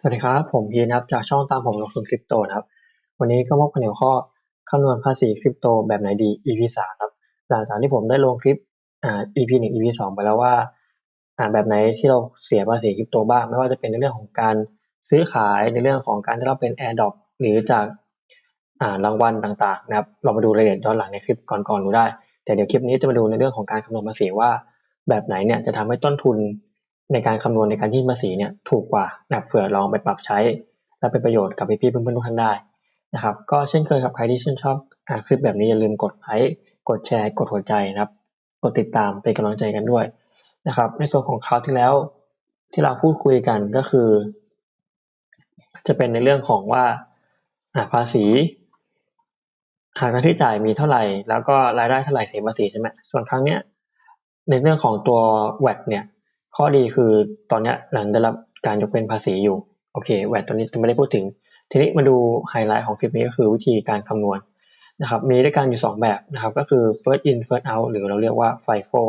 สวัสดีครับ ผมพีนะครับ จากช่องตามผมลงทุนคริปโตนะครับ วันนี้ก็พบกันในหัวข้อคำนวณภาษีคริปโตแบบไหนดี EP สามครับ หลังจากที่ผมได้ลงคลิปอ่า EP หนึ่ง EP สองไปแล้วว่าอ่าแบบไหนที่เราเสียภาษีคริปโตบ้าง ไม่ว่าจะเป็นในเรื่องของการซื้อขายในเรื่องของการได้รับเป็น Airdrop หรือจากอ่ารางวัลต่างๆนะครับ เรามาดูรายละเอียดย้อนหลังในคลิปก่อนๆดูได้ แต่เดี๋ยวคลิปนี้จะมาดูในเรื่องของการคำนวณภาษีว่า แบบไหนเนี่ยจะทำให้ต้นทุน ในการคำนวณในการยื่นภาษีเนี่ยถูกกว่านะครับเผื่อลองไปปรับใช้ และเป็นประโยชน์กับพี่ๆเพื่อนๆทุกท่านได้นะครับ ก็เช่นเคยครับใครที่ชื่นชอบอคลิปแบบนี้อย่าลืมกดไลค์กดแชร์ กดหัวใจนะครับ กดติดตามเป็นกำลังใจกันด้วยนะครับ ในส่วนของคราวที่แล้วที่เราพูดคุยกันก็คือ จะเป็นในเรื่องของว่าภาษีหากค่าที่จ่ายมีเท่าไหร่ แล้วก็รายได้เท่าไหร่เสียภาษีใช่ไหมส่วนครั้งเนี้ยในเรื่องของตัว VAT เนี่ย ข้อดีคือตอนนี้หลังได้รับการยกเว้นภาษีอยู่ โอเค VAT ตัวนี้จะไม่ได้พูดถึง ทีนี้มาดูไฮไลท์ของคลิปนี้ก็คือวิธีการคำนวณนะครับมีด้วยกันอยู่ 2 แบบนะครับก็คือ first in first out หรือเราเรียกว่า FIFO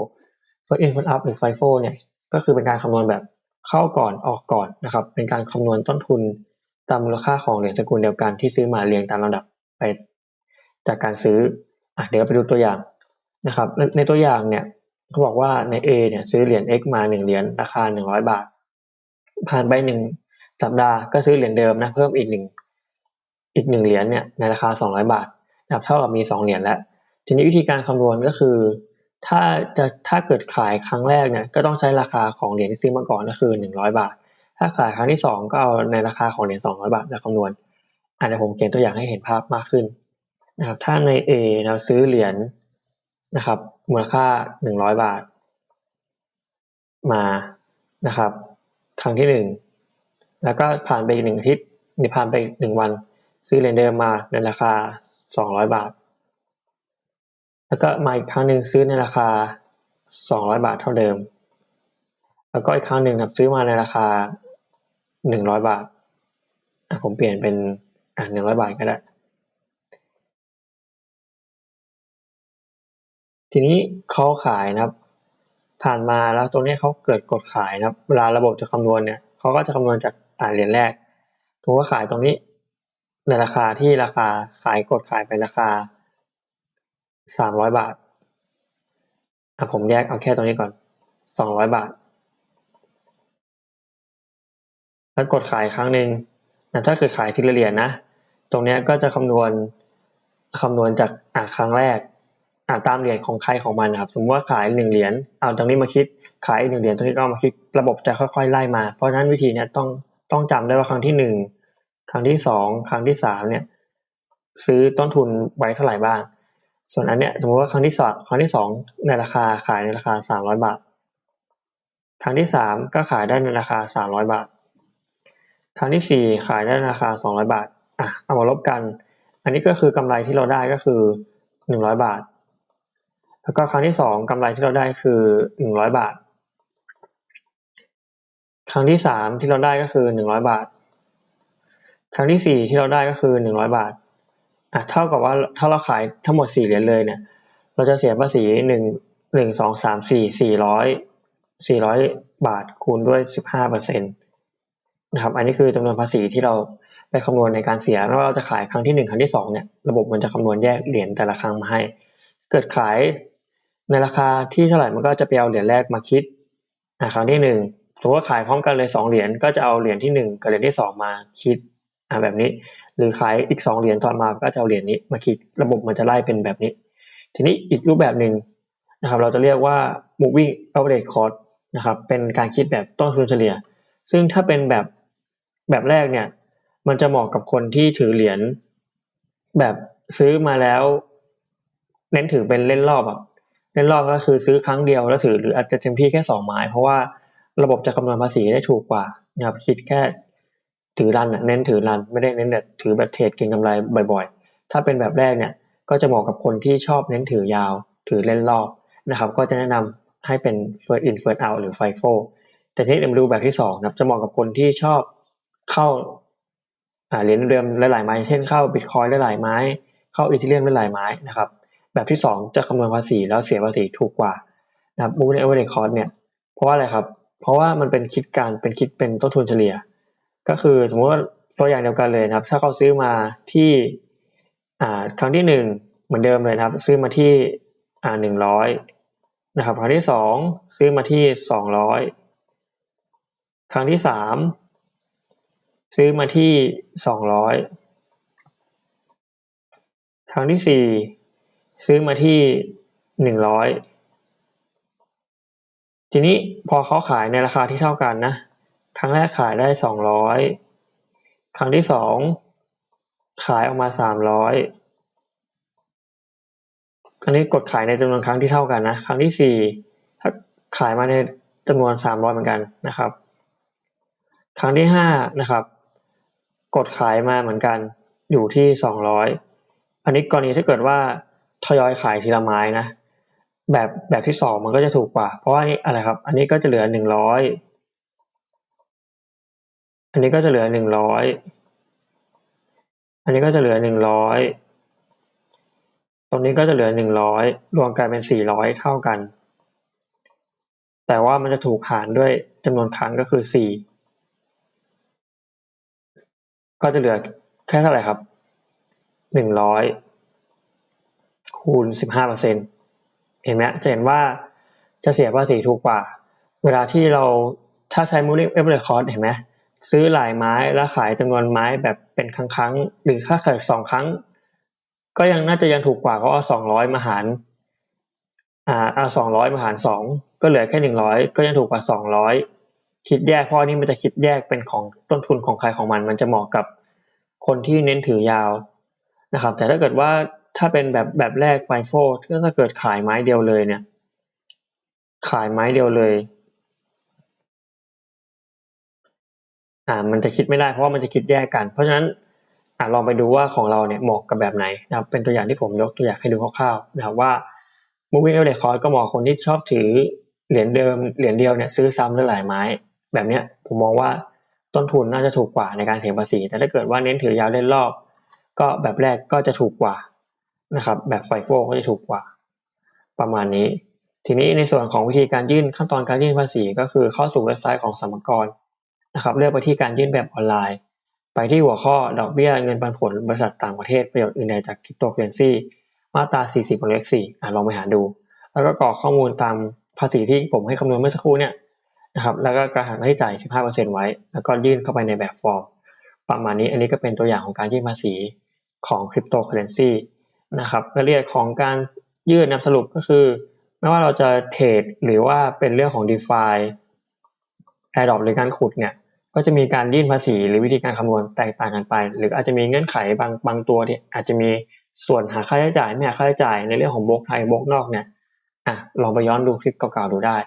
first in first out หรือ FIFO เนี่ยก็คือเป็นการคำนวณแบบเข้าก่อนออกก่อนนะครับเป็นการคำนวณต้นทุนตามมูลค่าของเหรียญสกุลเดียวกันที่ซื้อมาเรียงตามลำดับไปจากการซื้ออเดี๋ยวไปดูตัวอย่างนะครับในตัวอย่างเนี่ย เขาบอกว่าใน A เนี่ยซื้อเหรียญ X มาหนึ่งเหรียญราคาหนึ่งร้อยบาท ผ่านไปหนึ่งสัปดาห์ก็ซื้อเหรียญเดิมนะเพิ่มอีกหนึ่งอีกหนึ่งเหรียญเนี่ยในราคาสองร้อยบาทนับเท่ากับมีสองเหรียญแล้ว ทีนี้วิธีการคำนวณก็คือ ถ้าจะถ้าเกิดขายครั้งแรกเนี่ยก็ต้องใช้ราคาของเหรียญที่ซื้อมาก่อนก็คือหนึ่งร้อยบาท ถ้าขายครั้งที่สองก็เอาในราคาของเหรียญสองร้อยบาทมาคำนวณอะเดี๋ยวผมเขียนตัวอย่างให้เห็นภาพมากขึ้นนะครับถ้าใน A เราซื้อเหรียญ นะครับมูลค่าหนึ่งร้อยบาท มานะครับ ครั้งที่หนึ่งแล้วก็ผ่านไปอีกหนึ่งอาทิตย์หรือผ่านไปหนึ่งวัน ซื้อเหรียญเดิมมาในราคาสองร้อยบาท แล้วก็มาอีกครั้งหนึ่งซื้อในราคาสองร้อยบาทเท่าเดิม แล้วก็อีกครั้งหนึ่งครับซื้อมาในราคาหนึ่งร้อยบาทอะผมเปลี่ยนเป็นอะหนึ่งร้อยบาทก็ได้ ทีนี้เขาขายนะครับ ผ่านมาแล้วตรงนี้เขาเกิดกดขายนะครับ เวลาระบบจะคำนวณเนี่ยเขาก็จะคำนวณจากอ่านเหรียญแรกผมว่าขายตรงนี้ ในราคาที่ราคาขายกดขายไปราคาสามร้อยบาทอะผมแยกเอาแค่ตรงนี้ก่อนสองร้อยบาท แล้วกดขายครั้งหนึ่งนะถ้าเกิดขายทีละเหรียญนะ ตรงนี้ก็จะคำนวณคำนวณจากอ่าครั้งแรก อ่าตามเหรียญของใครของมันนะครับ สมมติว่าขายหนึ่งเหรียญเอาตรงนี้มาคิดขายหนึ่งเหรียญตรงนี้ก็มาคิดระบบจะค่อยๆไล่มา เพราะฉะนั้นวิธีเนี้ยต้องต้องจำได้ว่าครั้งที่หนึ่งครั้งที่สองครั้งที่สามเนี่ย ซื้อต้นทุนไว้เท่าไหร่บ้าง ส่วนอันเนี้ยสมมติว่าครั้งที่สองครั้งที่สองในราคาขายในราคาสามร้อยบาท ครั้งที่สามก็ขายได้ในราคาสามร้อยบาท ครั้งที่สี่ขายได้ในราคาสองร้อยบาทอะเอามาลบกัน อันนี้ก็คือกำไรที่เราได้ก็คือหนึ่งร้อยบาท แล้วก็ครั้งที่สองกำไรที่เราได้คือหนึ่งร้อยบาท ครั้งที่สามที่เราได้ก็คือหนึ่งร้อยบาท ครั้งที่สี่ที่เราได้ก็คือหนึ่งร้อยบาทอะเท่ากับว่าถ้าเราขายทั้งหมดสี่เหรียญเลยเนี่ย เราจะเสียภาษีหนึ่งหนึ่งสองสามสี่สี่ร้อยสี่ร้อยบาทคูณด้วยสิบห้าเปอร์เซ็นตนะครับ อันนี้คือจำนวนภาษีที่เราไปคำนวณในการเสียไม่ว่าเราจะขายครั้งที่หนึ่งครั้งที่สองเนี่ย ระบบมันจะคำนวณแยกเหรียญแต่ละครั้งมาให้ เกิดขาย ในราคาที่เท่าไหร่มันก็จะไปเอาเหรียญแรกมาคิดอะครั้งที่หนึ่งสมมติว่าขายพร้อมกันเลยสองเหรียญก็จะเอาเหรียญที่หนึ่งกับเหรียญที่สองมาคิดอะแบบนี้ หรือขายอีกสองเหรียญต่อมาก็จะเอาเหรียญนี้มาคิดระบบมันจะไล่เป็นแบบนี้ ทีนี้อีกรูปแบบหนึ่งนะครับ เราจะเรียกว่า moving average cost นะครับเป็นการคิดแบบต้นทุนเฉลี่ย ซึ่งถ้าเป็นแบบแบบแรกเนี่ย มันจะเหมาะกับคนที่ถือเหรียญแบบซื้อมาแล้ว เน้นถือเป็นเล่นรอบอะ เล่นรอบก็คือซื้อครั้งเดียวแล้วถือหรืออาจจะเต็มที่แค่สองไม้ เพราะว่าระบบจะคำนวณภาษีได้ถูกกว่านะครับคิดแค่ถือรันเน้นถือรันไม่ได้เน้นแบบถือแบบเทรดเก็งกำไรบ่อยๆ ถ้าเป็นแบบแรกเนี่ยก็จะเหมาะกับคนที่ชอบเน้นถือยาว ถือเล่นรอบนะครับก็จะแนะนำให้เป็น first in first out หรือ FIFO แต่ที่เอ็มดูแบบที่สองนะครับจะเหมาะกับคนที่ชอบเข้าอ่าเหรียญเดิมหลายๆไม้ เช่นเข้าบิตคอยหลายๆไม้ เข้าอีเทเรียมหลายๆไม้นะครับ แบบที่สองจะคำนวณภาษีแล้วเสียภาษีถูกกว่านะครับ moving average cost เนี่ยเพราะว่าอะไรครับ เพราะว่ามันเป็นคิดการเป็นคิดเป็นต้นทุนเฉลี่ย ก็คือสมมติว่าตัวอย่างเดียวกันเลยนะครับ ถ้าเขาซื้อมาที่อ่าครั้งที่หนึ่งเหมือนเดิมเลยนะครับ ซื้อมาที่อ่าหนึ่งร้อยนะครับ ครั้งที่สองซื้อมาที่สองร้อยครั้งที่สามซื้อมาที่สองร้อยครั้งที่สี่ ซื้อมาที่หนึ่งร้อยทีนี้พอเขาขายในราคาที่เท่ากันนะ ครั้งแรกขายได้สองร้อยครั้งที่สองขายออกมาสามร้อยครั้งนี้กดขายในจำนวนครั้งที่เท่ากันนะ ครั้งที่สี่ถ้าขายมาในจำนวนสามร้อยเหมือนกันนะครับ ครั้งที่ห้านะครับ กดขายมาเหมือนกันอยู่ที่สองร้อยอันนี้กรณีถ้าเกิดว่า ทยอยขายทีละไม้นะแบบแบบที่สองมันก็จะถูกกว่า เพราะว่านี่อะไรครับ อันนี้ก็จะเหลือหนึ่งร้อยอันนี้ก็จะเหลือหนึ่งร้อยอันนี้ก็จะเหลือหนึ่งร้อยตรงนี้ก็จะเหลือหนึ่งร้อยรวมกลายเป็นสี่ร้อยเท่ากัน แต่ว่ามันจะถูกหารด้วยจำนวนครั้งก็คือสี่ก็จะเหลือแค่เท่าไหร่ครับหนึ่งร้อย คูณสิบห้าเปอร์เซ็นเห็นไหมจะเห็นว่าจะเสียภาษีถูกกว่า เวลาที่เราถ้าใช้ moving average cost เห็นไหมซื้อหลายไม้แล้วขายจำนวนไม้แบบเป็นครั้งครั้งๆหรือถ้าขายสองครั้ง ก็ยังน่าจะยังถูกกว่าเขาเอาสองร้อยมาหารอ่าเอาสองร้อยมาหารสองก็เหลือแค่หนึ่งร้อยก็ยังถูกกว่าสองร้อยคิดแยกเพราะนี่มันจะคิดแยกเป็นของต้นทุนของใครของมัน มันจะเหมาะกับคนที่เน้นถือยาวนะครับ แต่ถ้าเกิดว่า ถ้าเป็นแบบแบบแรกไฟโฟถ้าเกิดขายไม้เดียวเลยเนี่ย ขายไม้เดียวเลย อ่า มันจะคิดไม่ได้เพราะว่ามันจะคิดแยกกัน เพราะฉะนั้นอ่าลองไปดูว่าของเราเนี่ยเหมาะกับแบบไหนนะครับ เป็นตัวอย่างที่ผมยกตัวอย่างให้ดูคร่าวๆนะครับว่า moving average cost ก็เหมาะคนที่ชอบถือเหรียญเดิมเหรียญเดียวเนี่ยซื้อซ้ำได้หลายไม้ แบบเนี้ยผมมองว่าต้นทุนน่าจะถูกกว่าในการเสียภาษี แต่ถ้าเกิดว่าเน้นถือยาวเล่นรอบ ก็แบบแรกก็จะถูกกว่า นะครับ แบบไฟโฟก็จะถูกกว่า ประมาณนี้ ทีนี้ในส่วนของวิธีการยื่นขั้นตอนการยื่นภาษีก็คือเข้าสู่เว็บไซต์ของสรรพากรนะครับ เลือกไปที่การยื่นแบบออนไลน์ ไปที่หัวข้อดอกเบี้ยเงินปันผลบริษัทต่างประเทศประโยชน์อื่นใดจากคริปโตเคอเรนซีมาตรา 40วงเล็บ4อะลองไปหาดู แล้วก็กรอกข้อมูลตามภาษีที่ผมให้คำนวณเมื่อสักครู่เนี่ยนะครับ แล้วก็การหักค่าใช้จ่าย 15%ไว้ แล้วก็ยื่นเข้าไปในแบบฟอร์ม ประมาณนี้ อันนี้ก็เป็นตัวอย่างของการยื่นภาษีของคริปโตเคอเรนซี นะครับรายละเอียดของการยื่นนะสรุปก็คือ ไม่ว่าเราจะเทรดหรือว่าเป็นเรื่องของ d e f i Airdrop หรือการขุดเนี่ยก็จะมีการยื่นภาษีหรือวิธีการคำนวณแตกต่างกันไป หรืออาจจะมีเงื่อนไขบางบางตัวที่อาจจะมีส่วนหาค่าใช้จ่ายไม่หาค่าใช้จ่ายในเรื่องของบล็อกไทยบล็อกนอกเนี่ยอะลองไปย้อนดูคลิปเก่าๆดูได้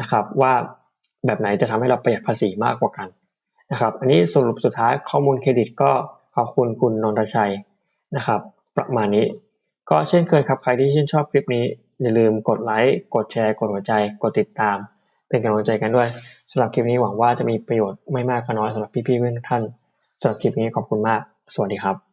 นะครับ ว่าแบบไหนจะทำให้เราประหยัดภาษีมากกว่ากันนะครับ อันนี้สรุปสุดท้ายข้อมูลเครดิตก็ขอบคุณคุณนนทชัยนะครับ ประมาณนี้ ก็เช่นเคยครับใครที่ชื่นชอบคลิปนี้ อย่าลืมกดไลค์ กดแชร์ กดหัวใจ กดติดตาม เป็นกำลังใจกันด้วยสำหรับคลิปนี้หวังว่าจะมีประโยชน์ไม่มากก็น้อยสำหรับพี่ๆเพื่อนทุกท่านสำหรับคลิปนี้ขอบคุณมาก สวัสดีครับ